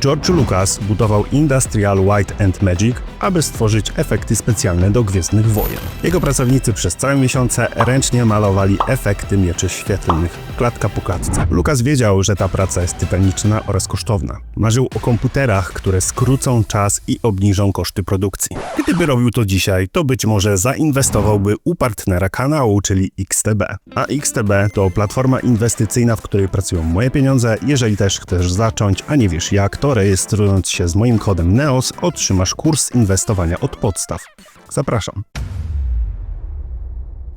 George Lucas budował Industrial Light and Magic, aby stworzyć efekty specjalne do Gwiezdnych Wojen. Jego pracownicy przez całe miesiące ręcznie malowali efekty mieczy świetlnych, klatka po klatce. Lucas wiedział, że ta praca jest tytaniczna oraz kosztowna. Marzył o komputerach, które skrócą czas i obniżą koszty produkcji. Gdyby robił to dzisiaj, to być może zainwestowałby u partnera kanału, czyli XTB. A XTB to platforma inwestycyjna, w której pracują moje pieniądze. Jeżeli też chcesz zacząć, a nie wiesz jak, to rejestrując się z moim kodem NEOS otrzymasz kurs inwestowania od podstaw. Zapraszam.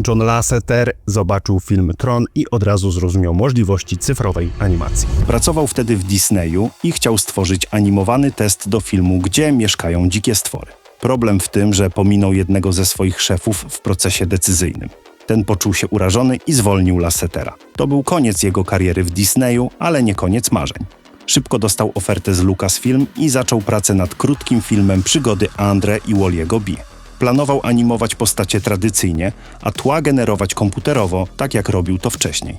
John Lasseter zobaczył film Tron i od razu zrozumiał możliwości cyfrowej animacji. Pracował wtedy w Disneyu i chciał stworzyć animowany test do filmu Gdzie mieszkają dzikie stwory. Problem w tym, że pominął jednego ze swoich szefów w procesie decyzyjnym. Ten poczuł się urażony i zwolnił Lassetera. To był koniec jego kariery w Disneyu, ale nie koniec marzeń. Szybko dostał ofertę z Lucasfilm i zaczął pracę nad krótkim filmem przygody Andre i Walliego B. Planował animować postacie tradycyjnie, a tła generować komputerowo, tak jak robił to wcześniej.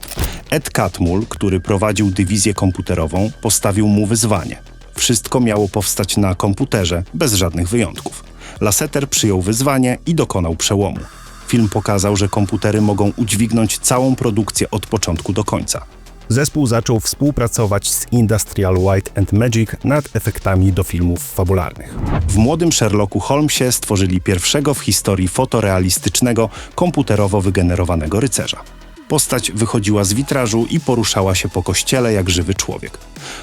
Ed Catmull, który prowadził dywizję komputerową, postawił mu wyzwanie. Wszystko miało powstać na komputerze, bez żadnych wyjątków. Lasseter przyjął wyzwanie i dokonał przełomu. Film pokazał, że komputery mogą udźwignąć całą produkcję od początku do końca. Zespół zaczął współpracować z Industrial Light and Magic nad efektami do filmów fabularnych. W młodym Sherlocku Holmesie stworzyli pierwszego w historii fotorealistycznego, komputerowo wygenerowanego rycerza. Postać wychodziła z witrażu i poruszała się po kościele jak żywy człowiek.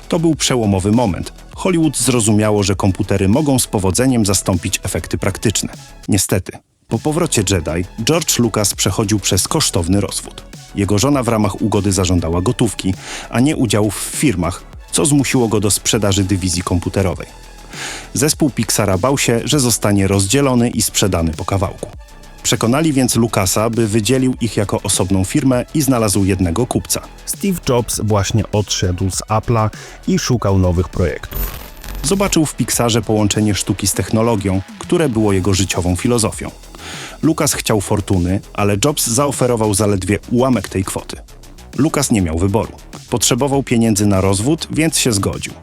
To był przełomowy moment. Hollywood zrozumiało, że komputery mogą z powodzeniem zastąpić efekty praktyczne. Niestety, po powrocie Jedi, George Lucas przechodził przez kosztowny rozwód. Jego żona w ramach ugody zażądała gotówki, a nie udziałów w firmach, co zmusiło go do sprzedaży dywizji komputerowej. Zespół Pixara bał się, że zostanie rozdzielony i sprzedany po kawałku. Przekonali więc Lucasa, by wydzielił ich jako osobną firmę i znalazł jednego kupca. Steve Jobs właśnie odszedł z Apple'a i szukał nowych projektów. Zobaczył w Pixarze połączenie sztuki z technologią, które było jego życiową filozofią. Lucas chciał fortuny, ale Jobs zaoferował zaledwie ułamek tej kwoty. Lucas nie miał wyboru. Potrzebował pieniędzy na rozwód, więc się zgodził.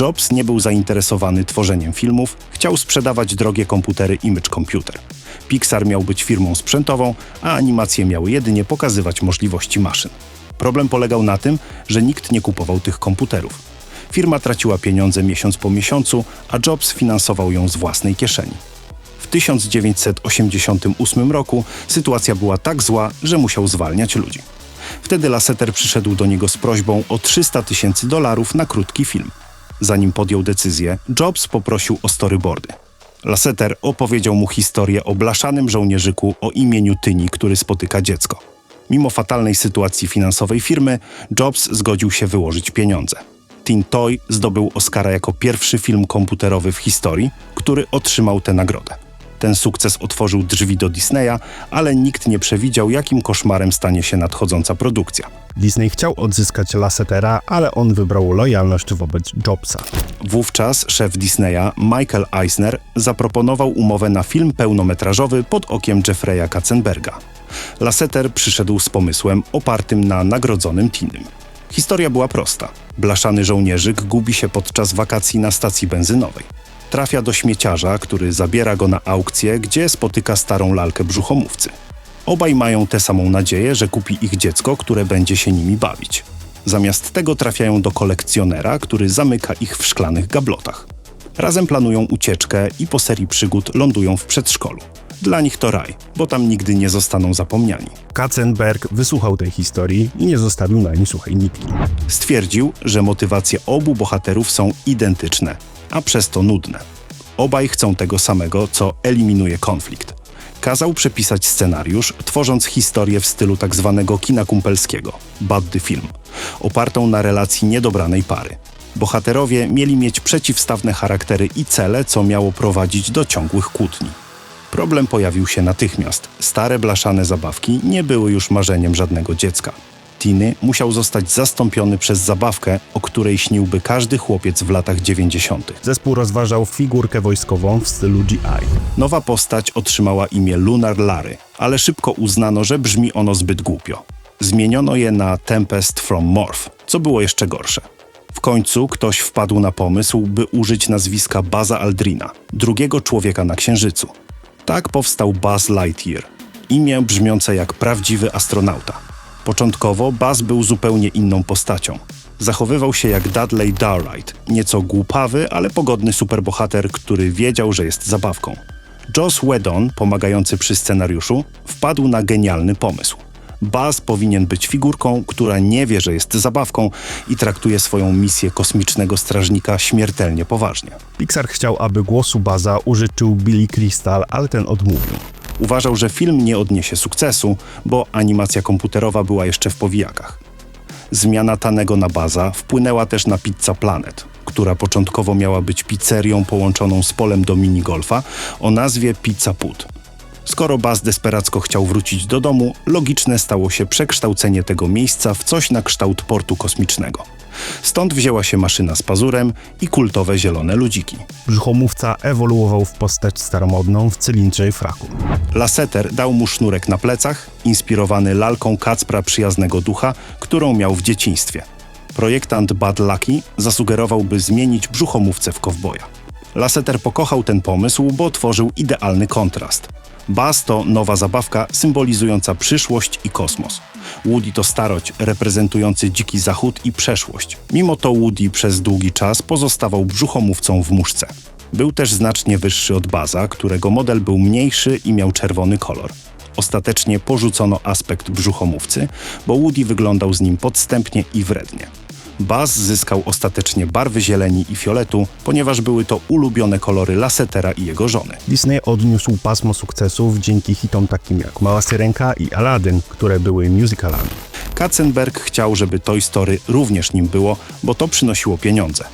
Jobs nie był zainteresowany tworzeniem filmów, chciał sprzedawać drogie komputery Image Computer. Pixar miał być firmą sprzętową, a animacje miały jedynie pokazywać możliwości maszyn. Problem polegał na tym, że nikt nie kupował tych komputerów. Firma traciła pieniądze miesiąc po miesiącu, a Jobs finansował ją z własnej kieszeni. W 1988 roku sytuacja była tak zła, że musiał zwalniać ludzi. Wtedy Lasseter przyszedł do niego z prośbą o 300 tysięcy dolarów na krótki film. Zanim podjął decyzję, Jobs poprosił o storyboardy. Lasseter opowiedział mu historię o blaszanym żołnierzyku o imieniu Tyni, który spotyka dziecko. Mimo fatalnej sytuacji finansowej firmy, Jobs zgodził się wyłożyć pieniądze. Tin Toy zdobył Oscara jako pierwszy film komputerowy w historii, który otrzymał tę nagrodę. Ten sukces otworzył drzwi do Disneya, ale nikt nie przewidział, jakim koszmarem stanie się nadchodząca produkcja. Disney chciał odzyskać Lassetera, ale on wybrał lojalność wobec Jobsa. Wówczas szef Disneya, Michael Eisner, zaproponował umowę na film pełnometrażowy pod okiem Jeffreya Katzenberga. Lasseter przyszedł z pomysłem opartym na nagrodzonym Tinym. Historia była prosta. Blaszany żołnierzyk gubi się podczas wakacji na stacji benzynowej. Trafia do śmieciarza, który zabiera go na aukcję, gdzie spotyka starą lalkę brzuchomówcy. Obaj mają tę samą nadzieję, że kupi ich dziecko, które będzie się nimi bawić. Zamiast tego trafiają do kolekcjonera, który zamyka ich w szklanych gablotach. Razem planują ucieczkę i po serii przygód lądują w przedszkolu. Dla nich to raj, bo tam nigdy nie zostaną zapomniani. Katzenberg wysłuchał tej historii i nie zostawił na niej suchej nitki. Stwierdził, że motywacje obu bohaterów są identyczne, a przez to nudne. Obaj chcą tego samego, co eliminuje konflikt. Kazał przepisać scenariusz, tworząc historię w stylu tak zwanego kina kumpelskiego Bad the Film, opartą na relacji niedobranej pary. Bohaterowie mieli mieć przeciwstawne charaktery i cele, co miało prowadzić do ciągłych kłótni. Problem pojawił się natychmiast. Stare blaszane zabawki nie były już marzeniem żadnego dziecka. Tiny musiał zostać zastąpiony przez zabawkę, o której śniłby każdy chłopiec w latach 90. Zespół rozważał figurkę wojskową w stylu GI. Nowa postać otrzymała imię Lunar Larry, ale szybko uznano, że brzmi ono zbyt głupio. Zmieniono je na Tempest from Morph, co było jeszcze gorsze. W końcu ktoś wpadł na pomysł, by użyć nazwiska Baza Aldrina, drugiego człowieka na Księżycu. Tak powstał Buzz Lightyear, imię brzmiące jak prawdziwy astronauta. Początkowo Buzz był zupełnie inną postacią. Zachowywał się jak Dudley Darright, nieco głupawy, ale pogodny superbohater, który wiedział, że jest zabawką. Joss Whedon, pomagający przy scenariuszu, wpadł na genialny pomysł. Buzz powinien być figurką, która nie wie, że jest zabawką i traktuje swoją misję kosmicznego strażnika śmiertelnie poważnie. Pixar chciał, aby głosu Baza użyczył Billy Crystal, ale ten odmówił. Uważał, że film nie odniesie sukcesu, bo animacja komputerowa była jeszcze w powijakach. Zmiana Tanego na Baza wpłynęła też na Pizza Planet, która początkowo miała być pizzerią połączoną z polem do minigolfa o nazwie Pizza Put. Skoro Baz desperacko chciał wrócić do domu, logiczne stało się przekształcenie tego miejsca w coś na kształt portu kosmicznego. Stąd wzięła się maszyna z pazurem i kultowe zielone ludziki. Brzuchomówca ewoluował w postać staromodną w cylindrze i fraku. Lasseter dał mu sznurek na plecach, inspirowany lalką Kacpra Przyjaznego Ducha, którą miał w dzieciństwie. Projektant Bud Lucky zasugerował, by zmienić brzuchomówcę w kowboja. Lasseter pokochał ten pomysł, bo tworzył idealny kontrast. Buzz to nowa zabawka symbolizująca przyszłość i kosmos. Woody to starość reprezentujący dziki zachód i przeszłość. Mimo to Woody przez długi czas pozostawał brzuchomówcą w muszce. Był też znacznie wyższy od Baza, którego model był mniejszy i miał czerwony kolor. Ostatecznie porzucono aspekt brzuchomówcy, bo Woody wyglądał z nim podstępnie i wrednie. Buzz zyskał ostatecznie barwy zieleni i fioletu, ponieważ były to ulubione kolory Lassetera i jego żony. Disney odniósł pasmo sukcesów dzięki hitom takim jak Mała Syrenka i Aladdin, które były musicalami. Katzenberg chciał, żeby Toy Story również nim było, bo to przynosiło pieniądze.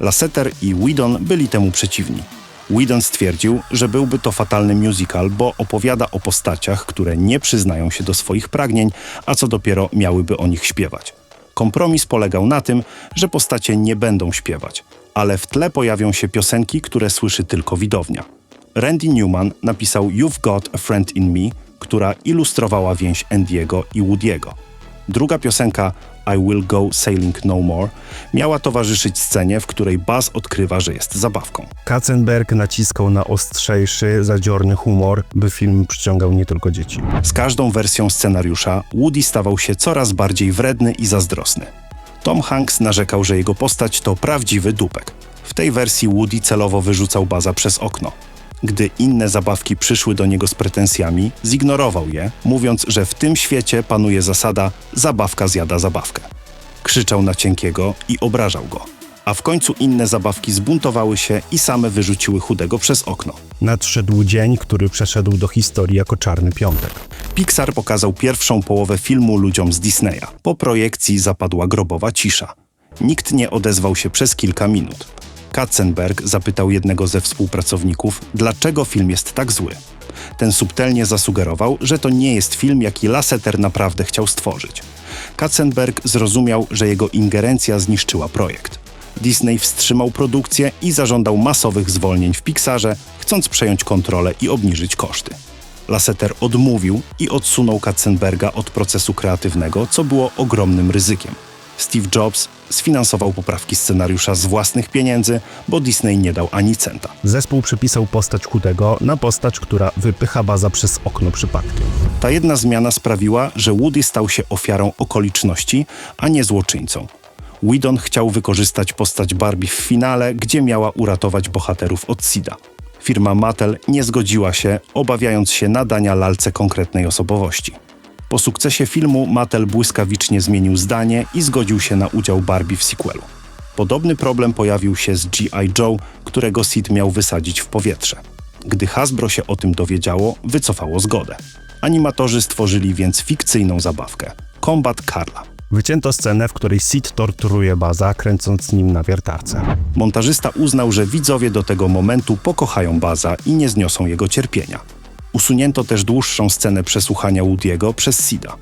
Lasseter i Whedon byli temu przeciwni. Whedon stwierdził, że byłby to fatalny musical, bo opowiada o postaciach, które nie przyznają się do swoich pragnień, a co dopiero miałyby o nich śpiewać. Kompromis polegał na tym, że postacie nie będą śpiewać, ale w tle pojawią się piosenki, które słyszy tylko widownia. Randy Newman napisał You've Got a Friend in Me, która ilustrowała więź Andiego i Woody'ego. Druga piosenka I Will Go Sailing No More miała towarzyszyć scenie, w której Buzz odkrywa, że jest zabawką. Katzenberg naciskał na ostrzejszy, zadziorny humor, by film przyciągał nie tylko dzieci. Z każdą wersją scenariusza Woody stawał się coraz bardziej wredny i zazdrosny. Tom Hanks narzekał, że jego postać to prawdziwy dupek. W tej wersji Woody celowo wyrzucał Baza przez okno. Gdy inne zabawki przyszły do niego z pretensjami, zignorował je, mówiąc, że w tym świecie panuje zasada zabawka zjada zabawkę. Krzyczał na cienkiego i obrażał go. A w końcu inne zabawki zbuntowały się i same wyrzuciły chudego przez okno. Nadszedł dzień, który przeszedł do historii jako Czarny Piątek. Pixar pokazał pierwszą połowę filmu ludziom z Disneya. Po projekcji zapadła grobowa cisza. Nikt nie odezwał się przez kilka minut. Katzenberg zapytał jednego ze współpracowników, dlaczego film jest tak zły. Ten subtelnie zasugerował, że to nie jest film, jaki Lasseter naprawdę chciał stworzyć. Katzenberg zrozumiał, że jego ingerencja zniszczyła projekt. Disney wstrzymał produkcję i zażądał masowych zwolnień w Pixarze, chcąc przejąć kontrolę i obniżyć koszty. Lasseter odmówił i odsunął Katzenberga od procesu kreatywnego, co było ogromnym ryzykiem. Steve Jobs sfinansował poprawki scenariusza z własnych pieniędzy, bo Disney nie dał ani centa. Zespół przypisał postać chudego na postać, która wypycha baza przez okno przypadkiem. Ta jedna zmiana sprawiła, że Woody stał się ofiarą okoliczności, a nie złoczyńcą. Whedon chciał wykorzystać postać Barbie w finale, gdzie miała uratować bohaterów od Sida. Firma Mattel nie zgodziła się, obawiając się nadania lalce konkretnej osobowości. Po sukcesie filmu Mattel błyskawicznie zmienił zdanie i zgodził się na udział Barbie w sequelu. Podobny problem pojawił się z G.I. Joe, którego Sid miał wysadzić w powietrze. Gdy Hasbro się o tym dowiedziało, wycofało zgodę. Animatorzy stworzyli więc fikcyjną zabawkę Combat Carla. Wycięto scenę, w której Sid torturuje baza, kręcąc nim na wiertarce. Montażysta uznał, że widzowie do tego momentu pokochają Baza i nie zniosą jego cierpienia. Usunięto też dłuższą scenę przesłuchania Woody'ego przez Sida.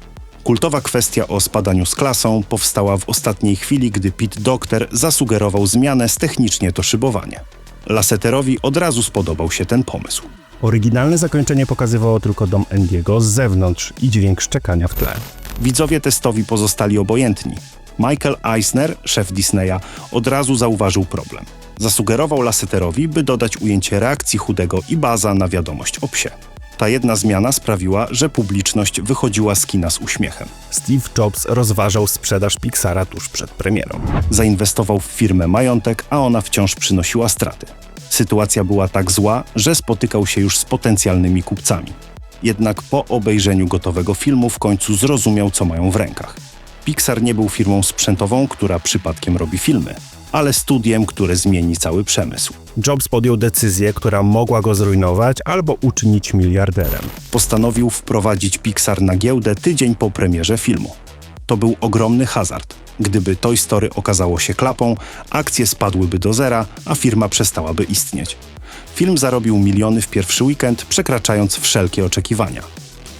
Kultowa kwestia o spadaniu z klasą powstała w ostatniej chwili, gdy Pete Docter zasugerował zmianę z technicznie to szybowanie. Lasseterowi od razu spodobał się ten pomysł. Oryginalne zakończenie pokazywało tylko dom Andiego z zewnątrz i dźwięk szczekania w tle. Widzowie testowi pozostali obojętni. Michael Eisner, szef Disneya, od razu zauważył problem. Zasugerował Lasseterowi, by dodać ujęcie reakcji chudego i baza na wiadomość o psie. Ta jedna zmiana sprawiła, że publiczność wychodziła z kina z uśmiechem. Steve Jobs rozważał sprzedaż Pixara tuż przed premierą. Zainwestował w firmę majątek, a ona wciąż przynosiła straty. Sytuacja była tak zła, że spotykał się już z potencjalnymi kupcami. Jednak po obejrzeniu gotowego filmu w końcu zrozumiał, co mają w rękach. Pixar nie był firmą sprzętową, która przypadkiem robi filmy, ale studiem, które zmieni cały przemysł. Jobs podjął decyzję, która mogła go zrujnować albo uczynić miliarderem. Postanowił wprowadzić Pixar na giełdę tydzień po premierze filmu. To był ogromny hazard. Gdyby Toy Story okazało się klapą, akcje spadłyby do zera, a firma przestałaby istnieć. Film zarobił miliony w pierwszy weekend, przekraczając wszelkie oczekiwania.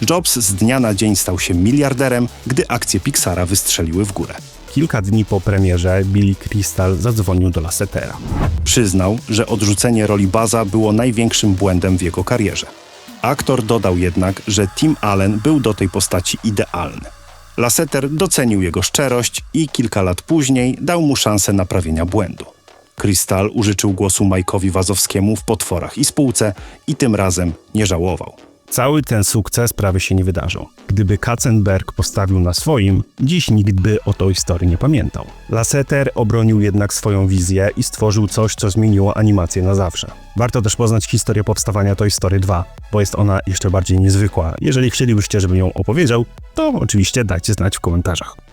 Jobs z dnia na dzień stał się miliarderem, gdy akcje Pixara wystrzeliły w górę. Kilka dni po premierze Billy Crystal zadzwonił do Lassetera. Przyznał, że odrzucenie roli Baza było największym błędem w jego karierze. Aktor dodał jednak, że Tim Allen był do tej postaci idealny. Lasseter docenił jego szczerość i kilka lat później dał mu szansę naprawienia błędu. Crystal użyczył głosu Mike'owi Wazowskiemu w Potworach i Spółce i tym razem nie żałował. Cały ten sukces prawie się nie wydarzył. Gdyby Katzenberg postawił na swoim, dziś nikt by o tej historii nie pamiętał. Lasseter obronił jednak swoją wizję i stworzył coś, co zmieniło animację na zawsze. Warto też poznać historię powstawania Toy Story 2, bo jest ona jeszcze bardziej niezwykła. Jeżeli chcielibyście, żebym ją opowiedział, to oczywiście dajcie znać w komentarzach.